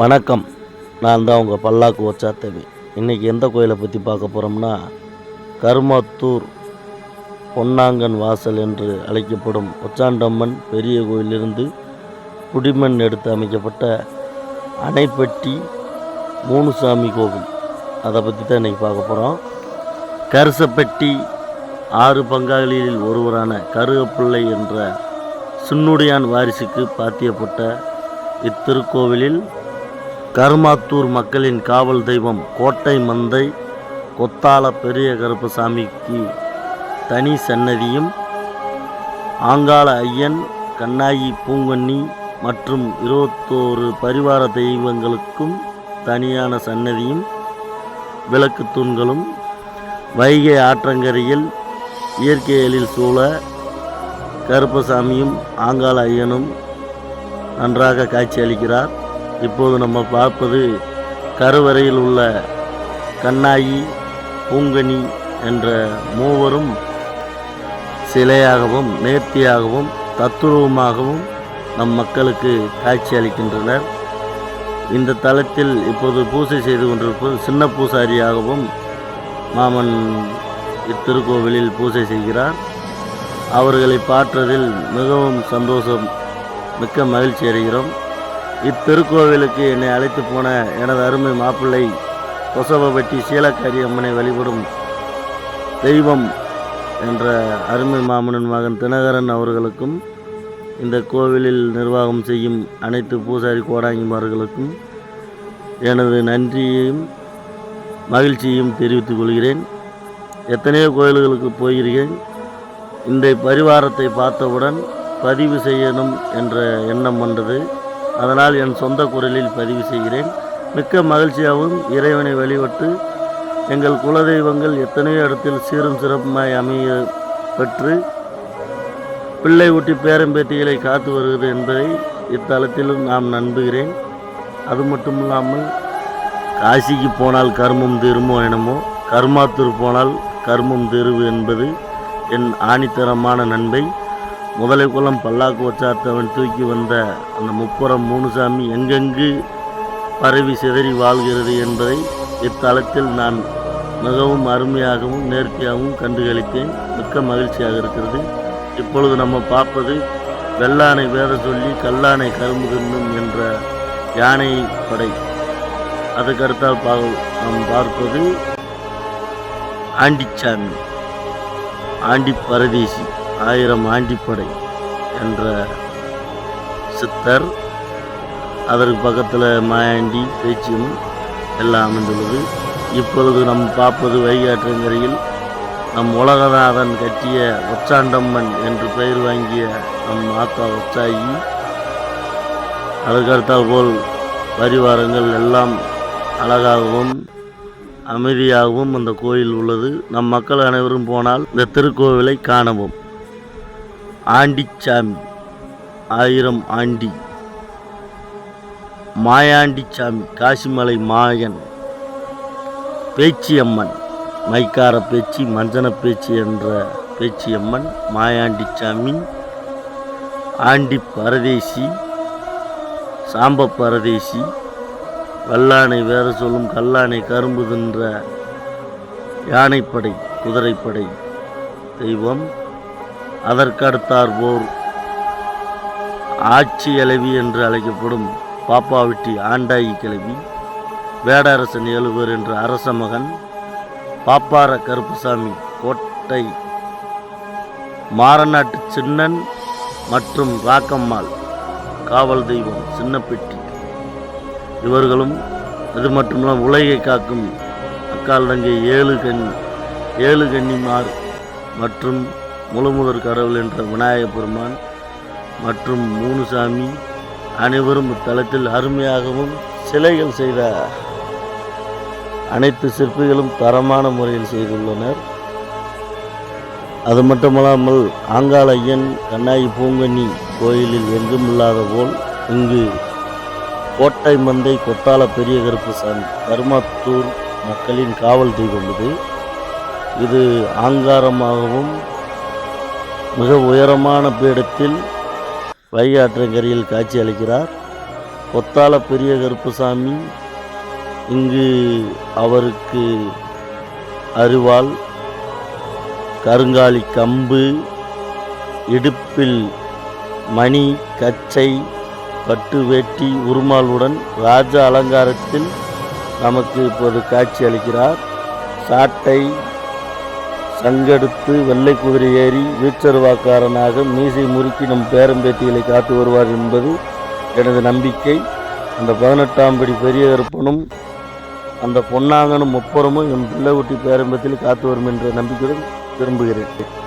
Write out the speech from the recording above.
வணக்கம். நான் தான் உங்கள் பல்லாக்கு ஒச்சாத்தவி. இன்றைக்கி எந்த கோயிலை பற்றி பார்க்க போகிறோம்னா கருமாத்தூர் பொன்னாங்கன் வாசல் என்று அழைக்கப்படும் ஒச்சாண்டம்மன் பெரிய கோயிலிருந்து குடிமண் எடுத்து அமைக்கப்பட்ட அணைப்பட்டி மூணுசாமி கோவில். அதை பற்றி தான் இன்றைக்கி பார்க்க போகிறோம் கருசப்பட்டி ஆறு பங்காளிகளில் ஒருவரான கருகப்பிள்ளை என்ற சின்னுடையான் வாரிசுக்கு பாத்தியப்பட்ட இத்திருக்கோவிலில் கருமாத்தூர் மக்களின் காவல் தெய்வம் கோட்டை மந்தை கொத்தால பெரிய கருப்பசாமிக்கு தனி சன்னதியும் ஆங்காள ஐயன் கண்ணாயி பூங்கண்ணி மற்றும் இருபத்தோரு பரிவார தெய்வங்களுக்கும் தனியான சன்னதியும் விளக்கு தூண்களும் வைகை ஆற்றங்கரையில் இயற்கை எழில் சூழ கருப்பசாமியும் ஆங்காள ஐயனும் நன்றாக காட்சியளிக்கிறார் இப்போது நம்ம பார்ப்பது கருவறையில் உள்ள கண்ணாயி பூங்கனி என்ற மூவரும் சிலையாகவும் நேர்த்தியாகவும் தத்துருவமாகவும் நம் மக்களுக்கு காட்சி அளிக்கின்றனர். இந்த தளத்தில் இப்போது பூஜை செய்து கொண்டிருப்பது சின்ன பூசாரியாகவும் மாமன் இத்திருக்கோவிலில் பூஜை செய்கிறார். அவர்களை பார்த்ததில் மிகவும் சந்தோஷம் மிக்க மகிழ்ச்சி அடைகிறோம். இத்திருக்கோவிலுக்கு என்னை அழைத்து போன எனது அருமை மாப்பிள்ளை கொசவபட்டி சீலக்காரி அம்மனை வழிபடும் தெய்வம் என்ற அருமை மாமனின் மகன் தினகரன் அவர்களுக்கும் இந்த கோவிலில் நிர்வாகம் செய்யும் அனைத்து பூசாரி கோடாங்கிமார்களுக்கும் எனது நன்றியையும் மகிழ்ச்சியையும் தெரிவித்துக் கொள்கிறேன். எத்தனையோ கோயில்களுக்கு போயிருக்கேன். இந்த பரிவாரத்தை பார்த்தவுடன் பதிவு செய்யணும் என்ற எண்ணம் வந்தது. அதனால் என் சொந்த குரலில் பதிவு செய்கிறேன். மிக்க மகிழ்ச்சியாகவும் இறைவனை வழிபட்டு எங்கள் குலதெய்வங்கள் எத்தனையோ இடத்தில் சீரும் சிறப்புமாய் அமைய பெற்று பிள்ளை ஊட்டி பேரம்பேட்டிகளை காத்து வருகிறது என்பதை இத்தலத்திலும் நாம் நம்புகிறேன். அது மட்டும் இல்லாமல் காசிக்கு போனால் கர்மம் தீருமோ எனமோ கர்மாத்தூர் போனால் கர்மம் தீருவு என்பது என் ஆணித்தரமான நண்பை முதலை குளம் பல்லாக்கு வச்சாத்தவன் தூக்கி வந்த அந்த முப்புறம் மூணுசாமி எங்கெங்கு பரவி சிதறி வாழ்கிறது என்பதை இத்தலத்தில் நான் மிகவும் அருமையாகவும் நேர்த்தியாகவும் கண்டுகளித்தேன். மிக்க மகிழ்ச்சியாக இருக்கிறது. இப்பொழுது நம்ம பார்ப்பது வெள்ளானை வேத சொல்லி கல்லானை கரும்பு தின்னும் என்ற யானை படை. அதுக்கடுத்தால் பா நாம் பார்ப்பது ஆண்டிச்சாமி ஆண்டி பரதேசி ஆயிரம் ஆண்டிப்படை என்ற சித்தர் அதற்கு பக்கத்தில் மாயாண்டி பேச்சியம் எல்லாம் அமைந்துள்ளது இப்பொழுது நம் பார்ப்பது வைகாற்றங்கரையில் நம் உலகநாதன் கட்டிய ஒச்சாண்டம்மன் என்று பெயர் வாங்கிய நம் ஆத்தா ஒச்சாயி. அதற்கடுத்தால் போல் பரிவாரங்கள் எல்லாம் அழகாகவும் அமைதியாகவும் அந்த கோயில் உள்ளது. நம் மக்கள் அனைவரும் போனால் இந்த திருக்கோவிலை காணவும். ஆண்டிச்சாமி. ஆயிரம் ஆண்டி. மாயாண்டிச்சாமி காசிமலை மாயன். பேச்சியம்மன் மைக்கார பேச்சி மஞ்சன பேச்சி என்ற பேச்சியம்மன் மாயாண்டிச்சாமி. ஆண்டி பரதேசி சாம்ப பரதேசி வல்லானை வேற சொல்லும் கல்லானை கரும்பு தின்ற யானைப்படை குதிரைப்படை தெய்வம். அதற்கடுத்தாற்போர் ஆட்சி கிளவி என்று அழைக்கப்படும் பாப்பாவிட்டி ஆண்டாயி கிளவி வேடரசன் ஏழுவர் என்ற அரச மகன் பாப்பார கருப்புசாமி கோட்டை மாரநாட்டு சின்னன் மற்றும் ராக்கம்மாள் காவல் தெய்வம் சின்னப்பெட்டி. இவர்களும் அது மட்டுமில்லாமல் உலகை காக்கும் அக்கால் தங்கை ஏழு கண் ஏழு கன்னிமார் மற்றும் முழுமுதற் கடவுள் என்ற விநாயகப் பெருமான் மற்றும் மூணுசாமி அனைவரும் இத்தலத்தில் அருமையாகவும் சிலைகள் செய்த அனைத்து சிற்பிகளும் தரமான முறையில் செய்துள்ளனர். அது மட்டுமல்லாமல் ஆங்காளையன் கண்ணாயி பூங்கனி கோயிலில் எங்கும் இல்லாத போல் இங்கு கோட்டை மந்தை கொத்தால பெரிய கருப்புசாமி கருமாத்தூர் மக்களின் காவல் தெய்வம் இது. இது ஆங்காரமாகவும் மிக உயரமான பீடத்தில் வைகாற்றங்கரையில் காட்சி அளிக்கிறார். கொத்தால பெரிய கருப்பசாமி இங்கு அவருக்கு அருவாள் கருங்காலி கம்பு இடுப்பில் மணி கச்சை பட்டு வேட்டி உருமாலுடன் ராஜ அலங்காரத்தில் நமக்கு இப்போது காட்சி அளிக்கிறார். சாட்டை சங்கெடுத்து வெள்ளை குதிரை ஏறி வீச்சருவாக்காரனாக மீசை முறுக்கி நம் பேரம்பேத்திகளை காத்து வருவார் என்பது எனது நம்பிக்கை. அந்த பதினெட்டாம் படி பெரிய கருப்பனும் அந்த பொன்னாங்கனும் முப்புறமும் என் பிள்ளை ஊட்டி பேரம்பத்தில் காத்து வரும் என்ற நம்பிக்கையுடன் விரும்புகிறேன்.